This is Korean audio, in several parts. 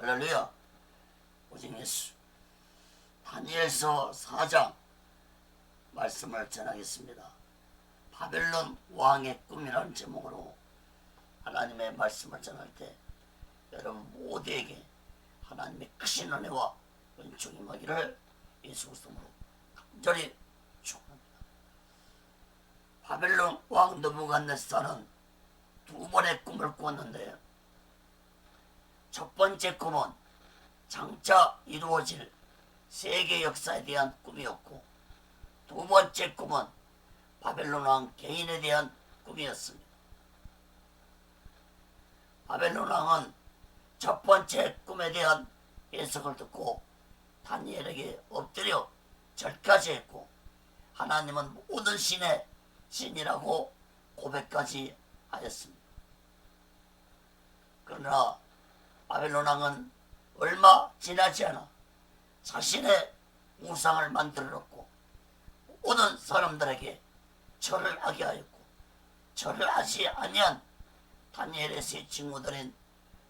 할렐루야. 오직 예수. 다니엘서 4장 말씀을 전하겠습니다. 바벨론 왕의 꿈이라는 제목으로 하나님의 말씀을 전할 때 여러분 모두에게 하나님의 크신 은혜와 은총이 임하기를 예수 그리스도로 간절히 축원합니다. 바벨론 왕 느부갓네살은 두 번의 꿈을 꾸었는데 첫 번째 꿈은 장차 이루어질 세계 역사에 대한 꿈이었고 두 번째 꿈은 바벨론 왕 개인에 대한 꿈이었습니다. 바벨론 왕은 첫 번째 꿈에 대한 해석을 듣고 다니엘에게 엎드려 절까지 했고 하나님은 모든 신의 신이라고 고백까지 하였습니다. 그러나 바벨론 왕은 얼마 지나지 않아 자신의 우상을 만들어 놓고 모든 사람들에게 절을 하게 하였고 절을 하지 아니한 다니엘의 세 친구들인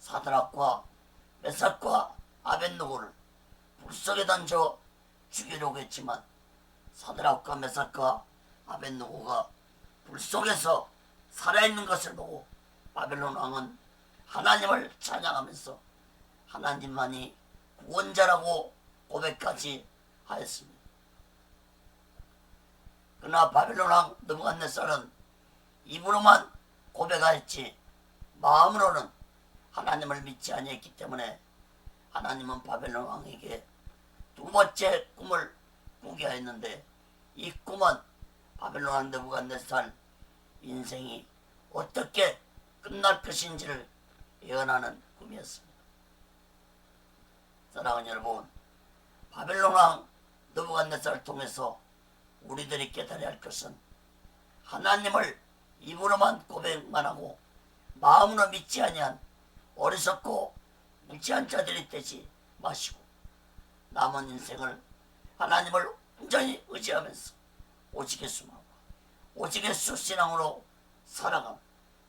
사드락과 메삭과 아벤노고를 불속에 던져 죽이려고 했지만 사드락과 메삭과 아벤노고가 불속에서 살아있는 것을 보고 바벨론 왕은 하나님을 찬양하면서 하나님만이 구원자라고 고백까지 하였습니다. 그러나 바벨론 왕 느부갓네살은 입으로만 고백하였지 마음으로는 하나님을 믿지 아니했기 때문에 하나님은 바벨론 왕에게 두 번째 꿈을 꾸게 하였는데 이 꿈은 바벨론 왕 느부갓네살 인생이 어떻게 끝날 것인지를 예언하는 꿈이었습니다. 사랑하는 여러분, 바벨론 왕 느부갓네살을 통해서 우리들이 깨달아야 할 것은 하나님을 입으로만 고백만 하고 마음으로 믿지 아니한 어리석고 무지한 자들이 되지 마시고 남은 인생을 하나님을 온전히 의지하면서 오직 예수만 오직 예수 신앙으로 살아가는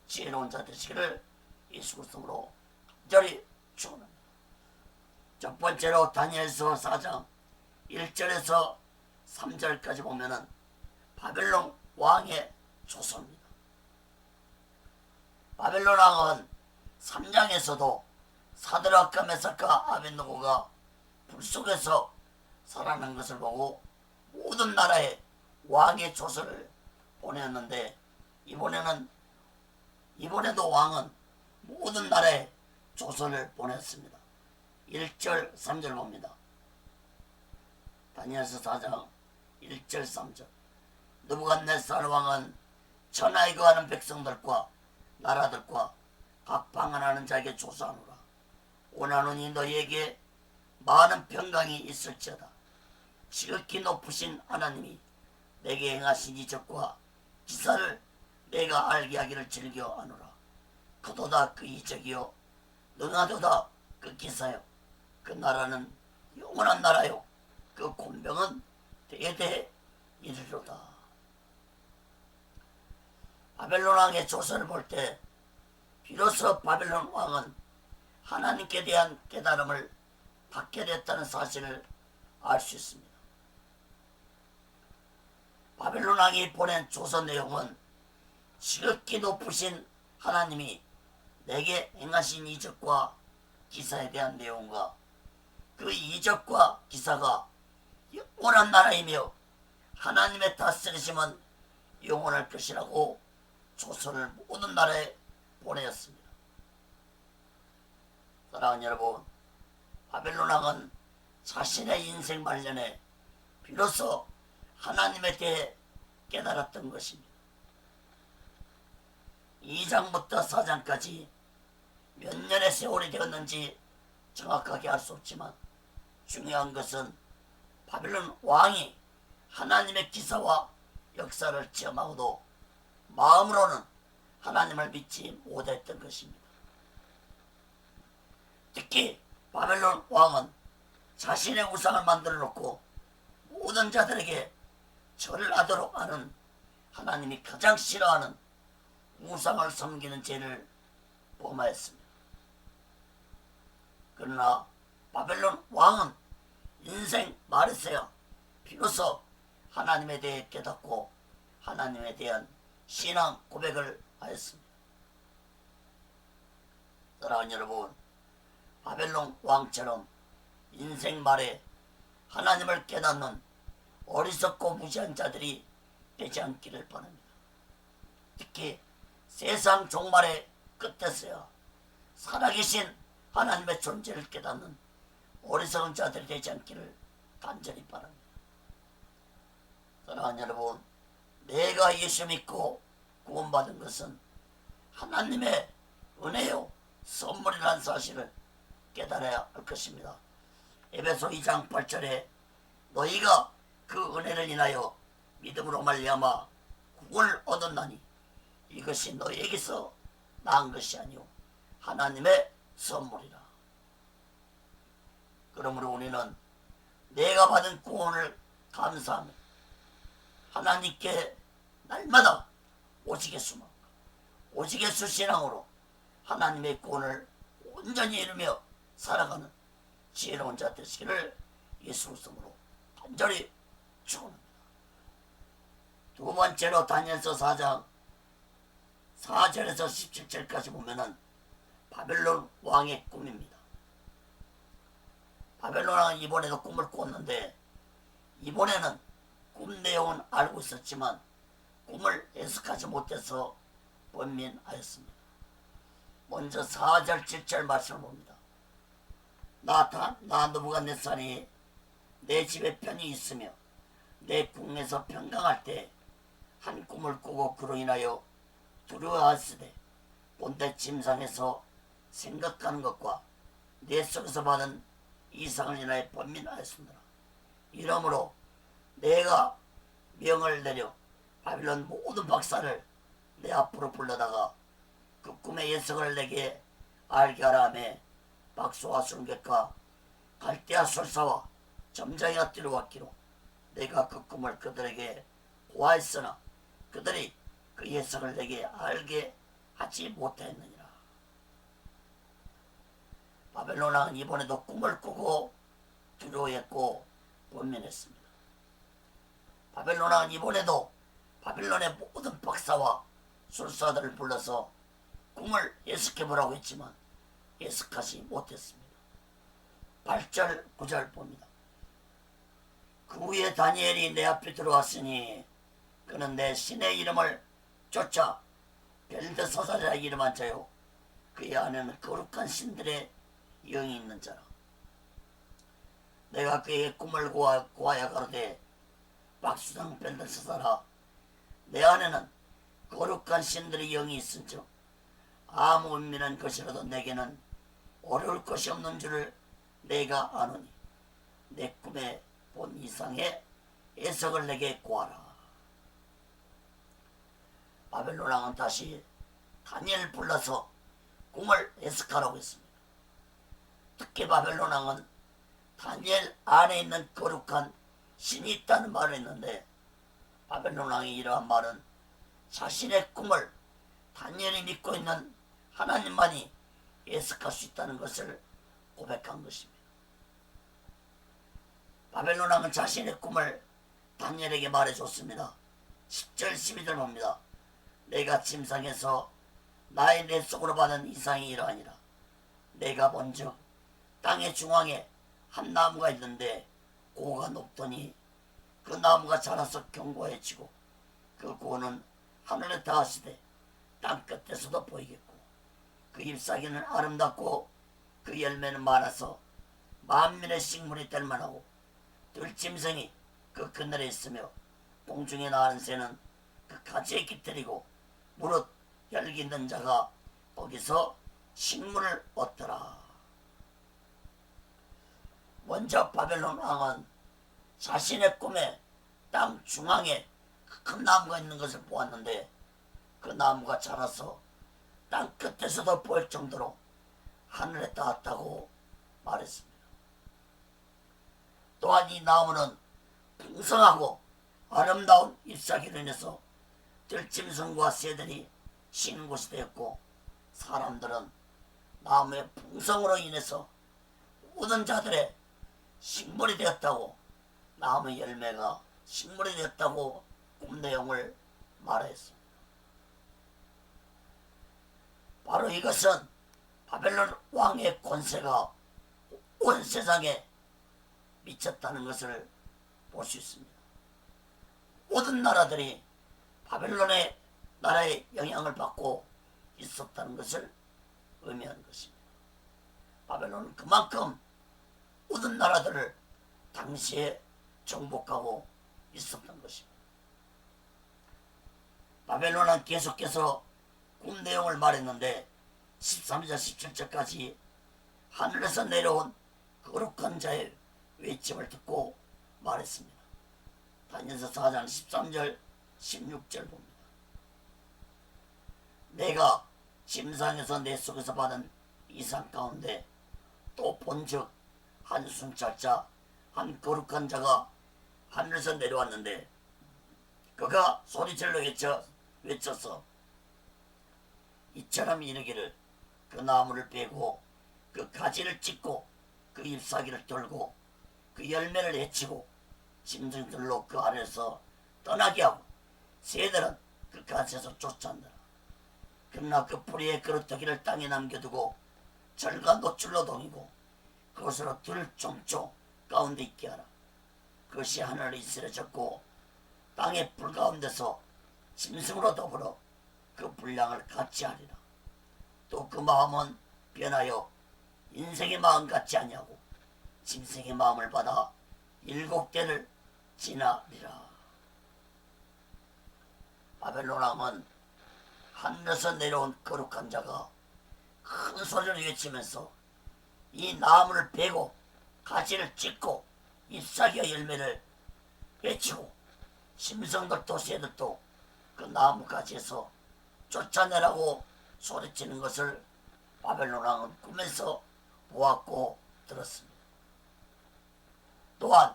지혜로운 자 되시기를 예수 그리스도로 간절히 축원합니다. 첫 번째로 다니엘서 4장 1절에서 3절까지 보면은 바벨론 왕의 조서입니다. 바벨론 왕은 3장에서도 사드락과 메사카 아벤노고가 불 속에서 살아난 것을 보고 모든 나라에 왕의 조서를 보냈는데 이번에는 이번에도 왕은 모든 나라에 조서를 보냈습니다. 1절 3절 봅니다. 다니엘서 4장 1절 3절 느부갓네살 왕은 천하에 거하는 백성들과 나라들과 각 방언하는 자에게 조사하노라 원하노니 너희에게 많은 평강이 있을지어다 지극히 높으신 하나님이 내게 행하신 이적과 기사를 내가 알게 하기를 즐겨하노라 그도다 그 이적이요. 능하도다 그 기사요. 그 나라는 영원한 나라요. 그 공병은 대대 이르로다. 바벨론 왕의 조선을 볼 때 비로소 바벨론 왕은 하나님께 대한 깨달음을 받게 됐다는 사실을 알 수 있습니다. 바벨론 왕이 보낸 조선 내용은 지극히 높으신 하나님이 내게 행하신 이적과 기사에 대한 내용과 그 이적과 기사가 영원한 나라이며 하나님의 다스리심은 영원할 것이라고 조선을 모든 나라에 보내었습니다. 사랑하는 여러분, 바벨론 왕은 자신의 인생 말년에 비로소 하나님에 대해 깨달았던 것입니다. 2장부터 4장까지 몇 년의 세월이 되었는지 정확하게 알 수 없지만 중요한 것은 바벨론 왕이 하나님의 기사와 역사를 체험하고도 마음으로는 하나님을 믿지 못했던 것입니다. 특히 바벨론 왕은 자신의 우상을 만들어 놓고 모든 자들에게 절을 하도록 하는 하나님이 가장 싫어하는 우상을 섬기는 죄를 범하였습니다. 그러나 바벨론 왕은 인생 말했어요. 비로소 하나님에 대해 깨닫고 하나님에 대한 신앙 고백을 하였습니다. 사랑하는 여러분, 바벨론 왕처럼 인생 말에 하나님을 깨닫는 어리석고 무지한 자들이 되지 않기를 바랍니다. 특히 세상 종말의 끝에서야 살아계신 하나님의 존재를 깨닫는 어리석은 자들이 되지 않기를 간절히 바랍니다. 사랑하는 여러분, 내가 예수 믿고 구원받은 것은 하나님의 은혜요 선물이라는 사실을 깨달아야 할 것입니다. 에베소 2장 8절에 너희가 그 은혜를 인하여 믿음으로 말미암아 구원을 얻었나니 이것이 너희에게서 난 것이 아니요 하나님의 선물이라. 그러므로 우리는 내가 받은 구원을 감사하며 하나님께 날마다 오직 예수만 오직 예수 신앙으로 하나님의 구원을 온전히 이루며 살아가는 지혜로운 자 되시기를 예수 성으로 간절히 축원합니다. 두 번째로 다니엘서 4장 4절에서 17절까지 보면은 바벨론 왕의 꿈입니다. 바벨론 왕은 이번에도 꿈을 꿨는데 이번에는 꿈 내용은 알고 있었지만 꿈을 해석하지 못해서 번민하였습니다. 먼저 4절 7절 말씀을 봅니다. 나타 나 느부갓네살이 내 집에 편히 있으며 내 궁에서 평강할 때 한 꿈을 꾸고 그로 인하여 두려워하시되 본대 침상에서 생각하는 것과 내 속에서 받은 이상을 인하여 번민하였습니다. 이러므로 내가 명을 내려 바빌론 모든 박사를 내 앞으로 불러다가 그 꿈의 예석을 내게 알게 하라 하며 박수와 순객과 갈대아 술사와 점장이가 뛰어왔기로 내가 그 꿈을 그들에게 고하였으나 그들이 그 예석을 내게 알게 하지 못하였느니라. 바벨론 왕은 이번에도 꿈을 꾸고 두려워했고 번민했습니다. 바벨론 왕은 이번에도 바빌론의 모든 박사와 술사들을 불러서 꿈을 예측해보라고 했지만 예측하지 못했습니다. 8절 9절 봅니다. 그 후에 다니엘이 내 앞에 들어왔으니 그는 내 신의 이름을 쫓아. 벨드사살이라 이름한 자요. 그의 안에는 거룩한 신들의 영이 있는 자라. 내가 그의 꿈을 고하, 고하여 가로되 박수장 벨드사살아 내 안에는 거룩한 신들의 영이 있은즉 아무 은밀한 것이라도 내게는 어려울 것이 없는 줄을 내가 아노니 내 꿈에 본 이상의 해석을 내게 구하라. 바벨론 왕은 다시 다니엘 불러서 꿈을 해석하라고 했습니다. 특히 바벨론 왕은 다니엘 안에 있는 거룩한 신이 있다는 말을 했는데 바벨론 왕이 이러한 말은 자신의 꿈을 다니엘이 믿고 있는 하나님만이 해석할 수 있다는 것을 고백한 것입니다. 바벨론 왕은 자신의 꿈을 다니엘에게 말해줬습니다. 10절 12절 봅니다. 내가 침상에서 나의 내 속으로 받은 이상이 이러하니라. 내가 본즉 땅의 중앙에 한 나무가 있는데 고가 높더니 그 나무가 자라서 견고해지고 그 고는 하늘에 닿았으되 땅 끝에서도 보이겠고 그 잎사귀는 아름답고 그 열매는 많아서 만민의 식물이 될 만하고 들짐승이 그 그늘에 있으며 공중에 나는 새는 그 가지에 깃들이고 무릇 열기 있는 자가 거기서 식물을 얻더라. 먼저 바벨론 왕은 자신의 꿈에 땅 중앙에 큰 나무가 있는 것을 보았는데 그 나무가 자라서 땅 끝에서도 보일 정도로 하늘에 닿았다고 말했습니다. 또한 이 나무는 풍성하고 아름다운 잎사귀로 인해서 들짐승과 새들이 쉬는 곳이 되었고 사람들은 나무의 풍성으로 인해서 모든 자들의 식물이 되었다고 나무 열매가 식물이 되었다고 꿈 내용을 말했습니다. 바로 이것은 바벨론 왕의 권세가 온 세상에 미쳤다는 것을 볼 수 있습니다. 모든 나라들이 바벨론의 나라의 영향을 받고 있었다는 것을 의미하는 것입니다. 바벨론은 그만큼 모든 나라들을 당시에 정복하고 있었던 것입니다. 바벨론은 계속해서 꿈 내용을 말했는데 13절 17절까지 하늘에서 내려온 거룩한 자의 외침을 듣고 말했습니다. 다니엘서 4장 13절 16절 봅니다. 내가 침상에서 내 속에서 받은 이상 가운데 또 본즉 한 순찰자 한 거룩한 자가 하늘에서 내려왔는데 그가 소리질러 외쳐 외쳤어 이처럼 이르기를 그 나무를 베고 그 가지를 찢고 그 잎사귀를 돌고 그 열매를 해치고 짐승들로 그 아래서 떠나게 하고 새들은 그 가지에서 쫓아내라 그러나 그 뿌리의 그릇더기를 땅에 남겨두고 절과 노출로 동이고 그것으로 들종초 가운데 있게 하라. 그것이 하늘을 이스려졌고 땅의 불 가운데서 짐승으로 더불어 그 분량을 같이 하리라. 또 그 마음은 변하여 인생의 마음 같지 아니하고 짐승의 마음을 받아 일곱 개를 지나리라 바벨론 왕은 하늘에서 내려온 거룩한 자가 큰 소리를 외치면서 이 나무를 베고 가지를 찢고 잎사귀와 열매를 외치고 심성들도 새들도 그 나무 가지에서 쫓아내라고 소리치는 것을 바벨론 왕은 꿈에서 보았고 들었습니다. 또한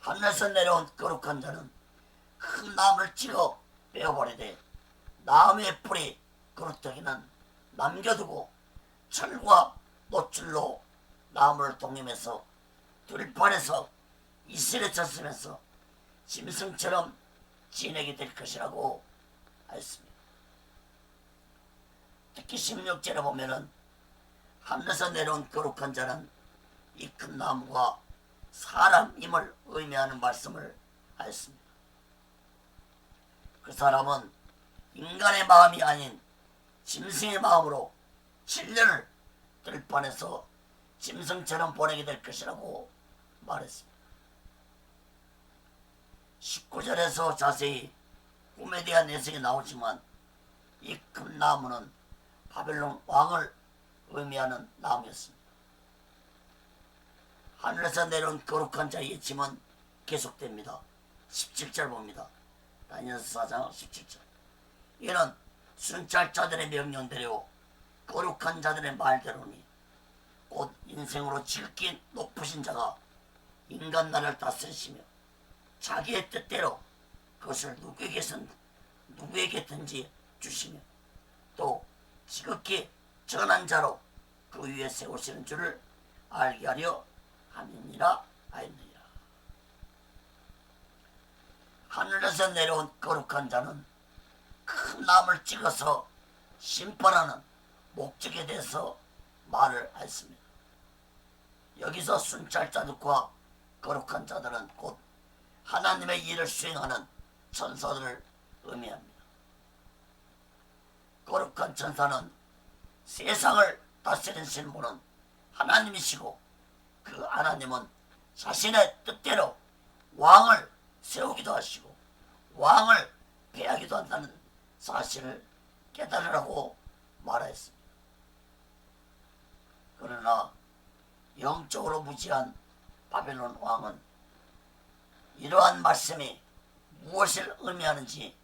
하늘에서 내려온 거룩한 자는 큰 나무를 찍어 베어버리되 나무의 뿌리 그릇더기는 남겨두고 철과 노출로 나무를 동임해서 들판에서 이슬에 쳤으면서 짐승처럼 지내게 될 것이라고 했습니다. 특히 16절에 보면은 하늘에서 내려온 거룩한 자는 이 큰 나무가 사람임을 의미하는 말씀을 하였습니다. 그 사람은 인간의 마음이 아닌 짐승의 마음으로 7년을 들판에서 짐승처럼 보내게 될 것이라고 말했습니다. 19절에서 자세히 꿈에 대한 내색이 나오지만 이 큰 나무는 바벨론 왕을 의미하는 나무였습니다. 하늘에서 내려온 거룩한 자의 짐은 계속됩니다. 17절 봅니다. 다니엘서 4장 17절. 이는 순찰자들의 명령대로 거룩한 자들의 말대로니 곧 인생으로 지극히 높으신 자가 인간 나라를 다스리시며 자기의 뜻대로 그것을 누구에게선 누구에게든지 주시며 또 지극히 전한 자로 그 위에 세우시는 줄을 알게 하려 함이니라 하였느니라. 하늘에서 내려온 거룩한 자는 큰 나무를 찍어서 심판하는 목적에 대해서 말을 했습니다. 여기서 순찰 자들과 거룩한 자들은 곧 하나님의 일을 수행하는 천사들을 의미합니다. 거룩한 천사는 세상을 다스리는 분은 하나님이시고 그 하나님은 자신의 뜻대로 왕을 세우기도 하시고 왕을 패하기도 한다는 사실을 깨달으라고 말했습니다. 그러나 영적으로 무지한 바벨론 왕은 이러한 말씀이 무엇을 의미하는지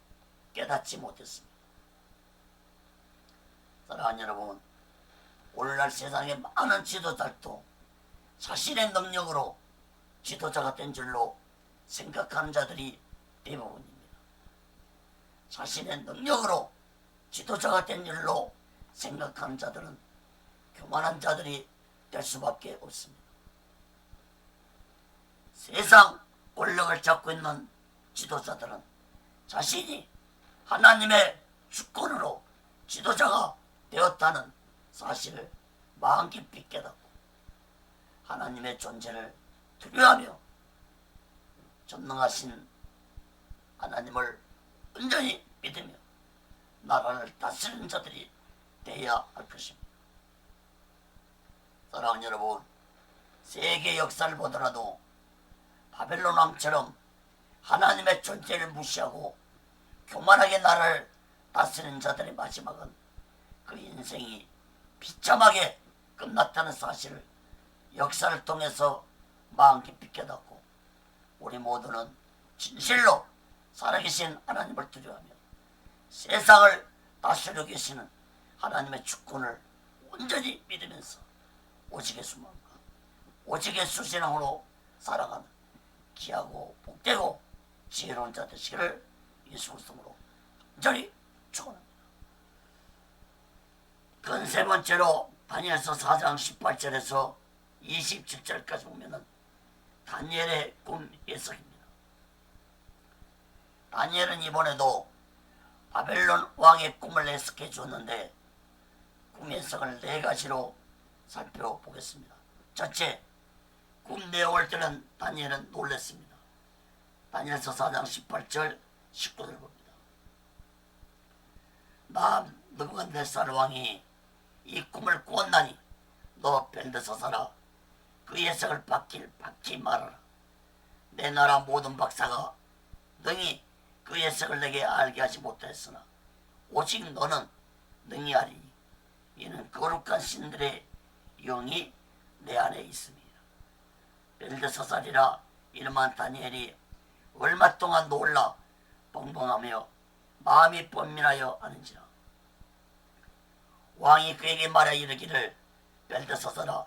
깨닫지 못했습니다. 사랑하는 여러분, 오늘날 세상에 많은 지도자도 자신의 능력으로 지도자가 된 줄로 생각하는 자들이 대부분입니다. 자신의 능력으로 지도자가 된 줄로 생각하는 자들은 교만한 자들이 될 수밖에 없습니다. 세상 권력을 잡고 있는 지도자들은 자신이 하나님의 주권으로 지도자가 되었다는 사실을 마음 깊이 깨닫고 하나님의 존재를 두려워하며 전능하신 하나님을 온전히 믿으며 나라를 다스리는 자들이 되어야 할 것입니다. 사랑하는 여러분, 세계 역사를 보더라도 바벨론 왕처럼 하나님의 존재를 무시하고 교만하게 나라를 다스리는 자들의 마지막은 그 인생이 비참하게 끝났다는 사실을 역사를 통해서 마음 깊이 깨닫고 우리 모두는 진실로 살아계신 하나님을 두려워하며 세상을 다스리고 계시는 하나님의 주권을 온전히 믿으면서 오직의 수만과 오직의 수신앙으로 살아가는 귀하고 복되고 지혜로운 자 되시기를 예수 그리스도로 간절히 축원합니다. 그세 번째로 다니엘서 4장 18절에서 27절까지 보면은 다니엘의 꿈 예석입니다. 다니엘은 이번에도 바벨론 왕의 꿈을 해석해 줬는데 꿈 해석을 네 가지로 살펴보겠습니다. 첫째, 꿈 내용을 들은 다니엘은 놀랐습니다. 다니엘서 4장 18절 19절 봅니다. 나 느부갓네살 왕이 이 꿈을 꾸었나니 너 벨드서사라 그 예석을 받길 받지 말아라. 내 나라 모든 박사가 능히 그 예석을 내게 알게 하지 못했으나 오직 너는 능히 알리니 이는 거룩한 신들의 영이 내 안에 있습니다. 벨드서살이라 이름한 다니엘이 얼마 동안 놀라 벙벙하며 마음이 번민하여 하는지라 왕이 그에게 말하 이르기를 벨드서살아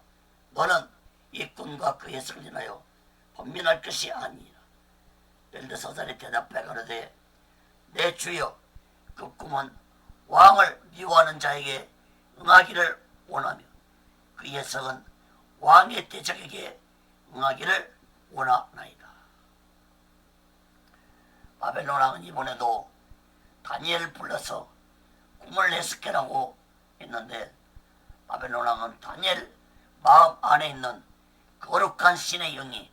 너는 이 꿈과 그 해석을 인하여 번민할 것이 아니니라 벨드서살이 대답해 가로되 내 주여 그 꿈은 왕을 미워하는 자에게 응하기를 원하며 그 해석은 왕의 대적에게 응하기를 원하나이다. 바벨론 왕은 이번에도 다니엘을 불러서 꿈을 해석해라고 했는데 바벨론 왕은 다니엘 마음 안에 있는 거룩한 신의 영이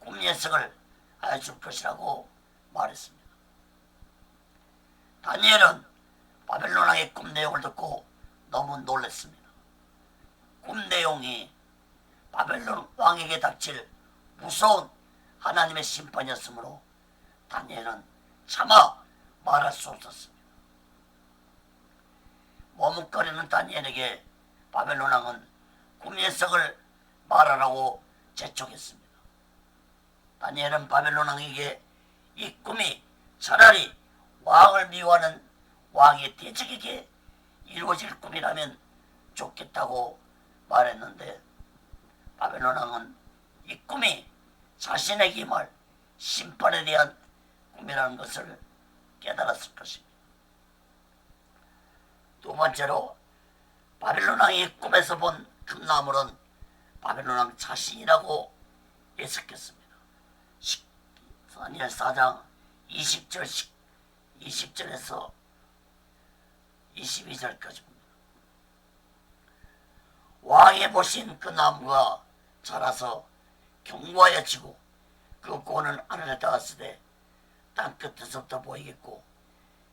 꿈 해석을 해줄 것이라고 말했습니다. 다니엘은 바벨론 왕의 꿈 내용을 듣고 너무 놀랐습니다. 꿈 내용이 바벨론 왕에게 닥칠 무서운 하나님의 심판이었으므로 다니엘은 차마 말할 수 없었습니다. 머뭇거리는 다니엘에게 바벨론 왕은 꿈 해석을 말하라고 재촉했습니다. 다니엘은 바벨론 왕에게 이 꿈이 차라리 왕을 미워하는 왕의 대적에게 이루어질 꿈이라면 좋겠다고 말했는데 바벨론 왕은 이 꿈이 자신에게 말 심판에 대한 꿈이라는 것을 깨달았을 것입니다. 두 번째로 바벨론 왕이 꿈에서 본 금나물은 바벨론 왕 자신이라고 예측했습니다. 다니엘 4장 20절 20절에서 22절까지 봅니다. 왕이 보신 그 나무가 자라서 경과에 치고 그 곤은 하늘에 닿았으되 땅 끝에서부터 보이겠고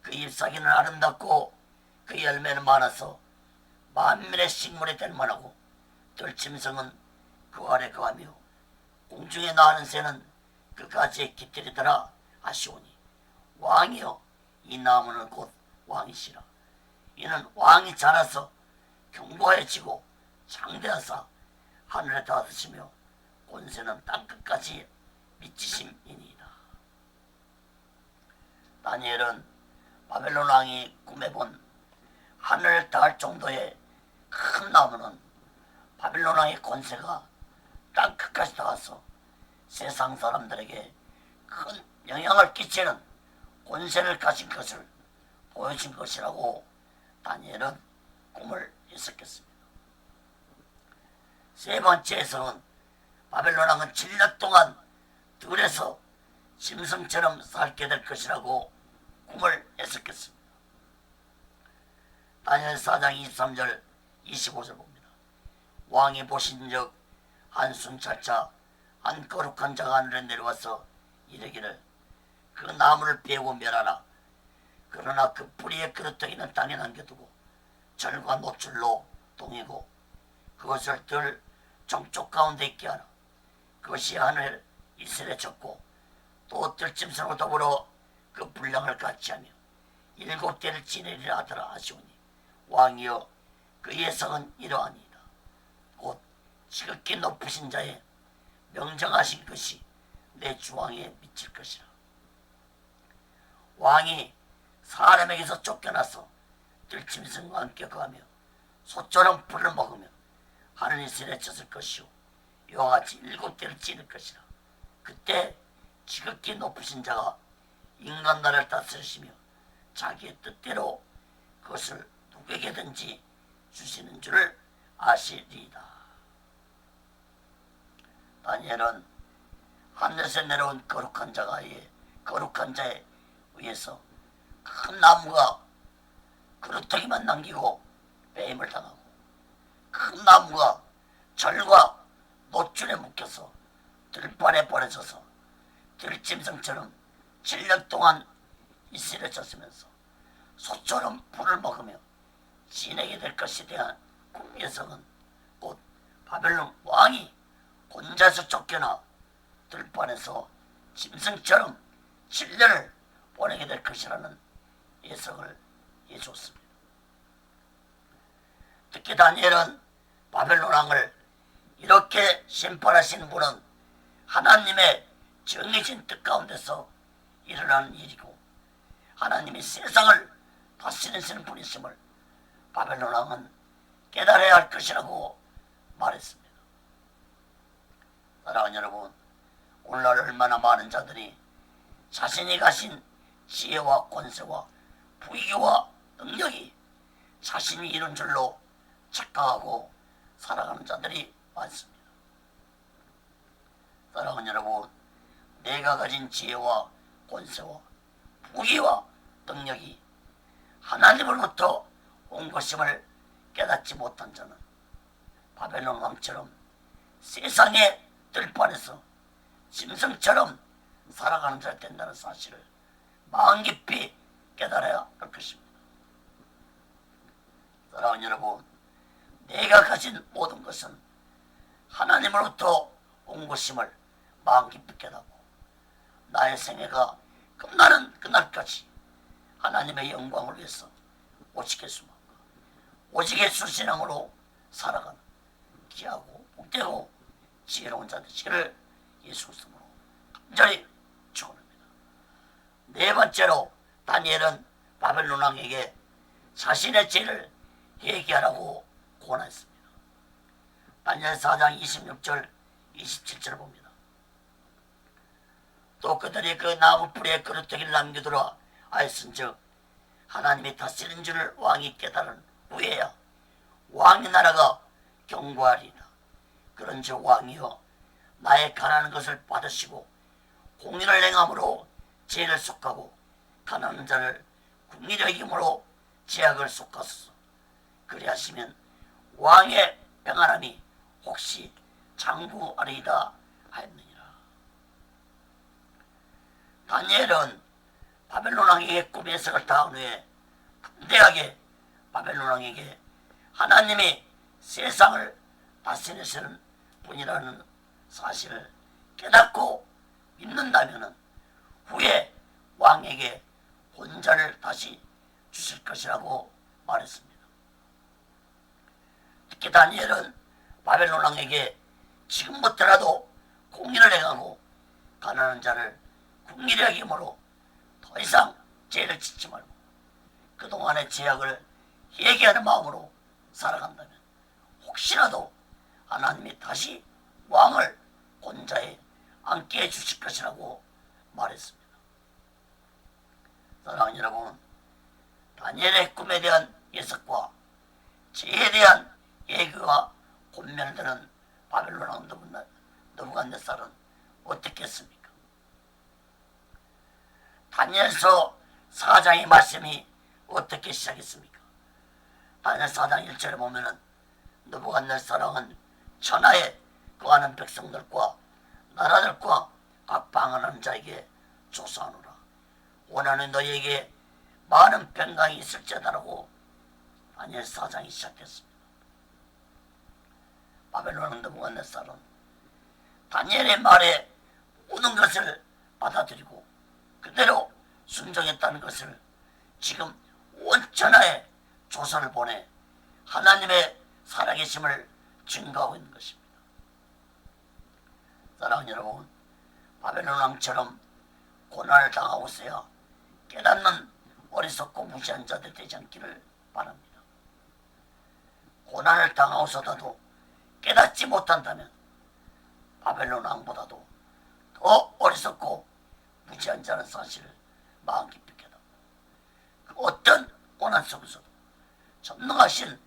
그 잎사귀는 아름답고 그 열매는 많아서 만민의 식물이 될 만하고 들짐승은 그 아래 거하며 공중에 나는 새는 그 가지에 깃들이더라 하시오니 왕이여 이 나무는 곧 왕이시라 이는 왕이 자라서 경고해지고 장대하사 하늘에 닿으시며 권세는 땅끝까지 미치심이니이다. 다니엘은 바벨론 왕이 꿈에 본 하늘을 닿을 정도의 큰 나무는 왕의 권세가 땅끝까지 닿아서 세상 사람들에게 큰 영향을 끼치는 권세를 가진 것을 보여준 것이라고 다니엘은 꿈을 해석했습니다. 세 번째에서는 바벨론 왕은 7년 동안 들에서 짐승처럼 살게 될 것이라고 꿈을 해석했습니다. 다니엘 4장 23절 25절 봅니다. 왕이 보신 적 한순 찰자 한 거룩한 자가 하늘에 내려와서 이르기를 그 나무를 베고 멸하라. 그러나 그 뿌리의 그릇덩이는 땅에 남겨두고 절과 노출로 동이고 그것을 들 정쪽 가운데 있게 하라. 그것이 하늘 이슬에 졌고 또 들짐승으로 더불어 그 분량을 같이 하며 일곱 대를 지내리라 하더라 하시오니 왕이여 그 예성은 이러하니이다. 곧 지극히 높으신 자의 명정하신 것이 내 주왕에 미칠 것이라. 왕이 사람에게서 쫓겨나서 들짐승과 함께 거하며 소처럼 불을 먹으며 하늘 이슬에 쳤을 것이요 이와 같이 일곱 대를 찌를 것이라. 그때 지극히 높으신 자가 인간 나라를 다스리시며 자기의 뜻대로 그것을 누구에게든지 주시는 줄을 아시리이다. 다니엘은 하늘에서 내려온 거룩한 자가 의 거룩한 자에 의해서 큰 나무가 그릇더기만 남기고 배임을 당하고 큰 나무가 절과 노줄에 묶여서 들판에 버려져서 들짐승처럼 7년 동안 이슬에 졌으면서 소처럼 불을 먹으며 지내게 될 것에 대한 꿈예성은 곧 바벨론 왕이 혼자서 쫓겨나 들판에서 짐승처럼 7년을 보내게 될 것이라는 예성을 해줬습니다. 특히 다니엘은 바벨론 왕을 이렇게 심판하시는 분은 하나님의 정해진 뜻 가운데서 일어나는 일이고 하나님이 세상을 다스리시는 분이심을 바벨론 왕은 깨달아야 할 것이라고 말했습니다. 사랑하는 여러분, 오늘날 얼마나 많은 자들이 자신이 가신 지혜와 권세와 부귀와 능력이 자신이 이룬 줄로 착각하고 살아가는 자들이 많습니다. 사랑하는 여러분, 내가 가진 지혜와 권세와 부귀와 능력이 하나님으로부터 온 것임을 깨닫지 못한 자는 바벨론 왕처럼 세상의 들판에서 짐승처럼 살아가는 자가 된다는 사실을 마음 깊이 깨달아야 할 것입니다. 사랑하는 여러분, 내가 가진 모든 것은 하나님으로부터 온 것임을 마음 깊이 깨닫고 나의 생애가 끝나는 그날까지 하나님의 영광을 위해서 오직 예수만과 오직 예수 신앙으로 살아가는 귀하고 복되고 지혜로운 자 되시기를 예수 그리스도로 간절히 축원합니다. 네 번째로 다니엘은 바벨론 왕에게 자신의 죄를 회개하라고 권했습니다. 다니엘 4장 26절 27절을 봅니다. 또 그들이 그 나무 뿌리에 그릇되기를 남겨두라 하였은즉 하나님이 다스리는 줄을 왕이 깨달은 후에야 왕의 나라가 경고하리라. 그런즉 왕이여 나의 가난한 것을 받으시고 공의를 행함으로 죄를 속하고 가난한 자를 국리를 여김으로 제약을 속하소서. 그리하시면 왕의 평안함이 혹시 장구하리이다 하였느니라. 다니엘은 바벨론 왕에게 꿈의 해석을 다한 후에 담대하게 바벨론 왕에게 하나님이 세상을 다스리시는 분이라는 사실을 깨닫고 믿는다면 후에 왕에게 혼자를 다시 주실 것이라고 말했습니다. 특히 다니엘은 바벨론 왕에게 지금부터라도 공의를 행하고 가난한 자를 국리를 여김으로 더 이상 죄를 짓지 말고 그동안의 죄악을 회개하는 마음으로 살아간다면 혹시라도 하나님이 다시 왕을 권자에 앉게 해주실 것이라고 말했습니다. 사랑하는 여러분, 다니엘의 꿈에 대한 예석과 죄에 대한 예교와 드는 바벨론 왕 너부갓네살은 어떻겠습니까? 다니엘서 4장의 말씀이 어떻게 시작했습니까? 다니엘 4장 1절에 보면은 느부갓네살은 천하에 거하는 백성들과 나라들과 각 방언하는 자에게 조사하노라. 원하는 너희에게 많은 평강이 있을지어다라고 다니엘 4장이 시작했습니다. 바벨론은 느부갓네살은 다니엘의 말에 모든 것을 받아들이고 그대로 순종했다는 것을 지금 원천하에 조사를 보내 하나님의 살아계심을 증거하고 있는 것입니다. 사랑하는 여러분, 바벨론 왕처럼 고난을 당하고 있어야 깨닫는 어리석고 무시한 자들 되지 않기를 바랍니다. 고난을 당하고서도 깨닫지 못한다면 바벨론 왕보다도 더 어리석고 무지한 자는 사실을 마음 깊이 깨닫고 그 어떤 고난 속에서도 전능하신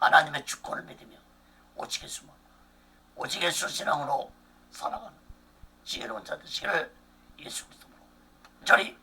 하나님의 주권을 믿으며 오직의 숨어 오직의 수신앙으로 살아가는 지혜로운 자 되시기를 예수 그리스도로. 간절히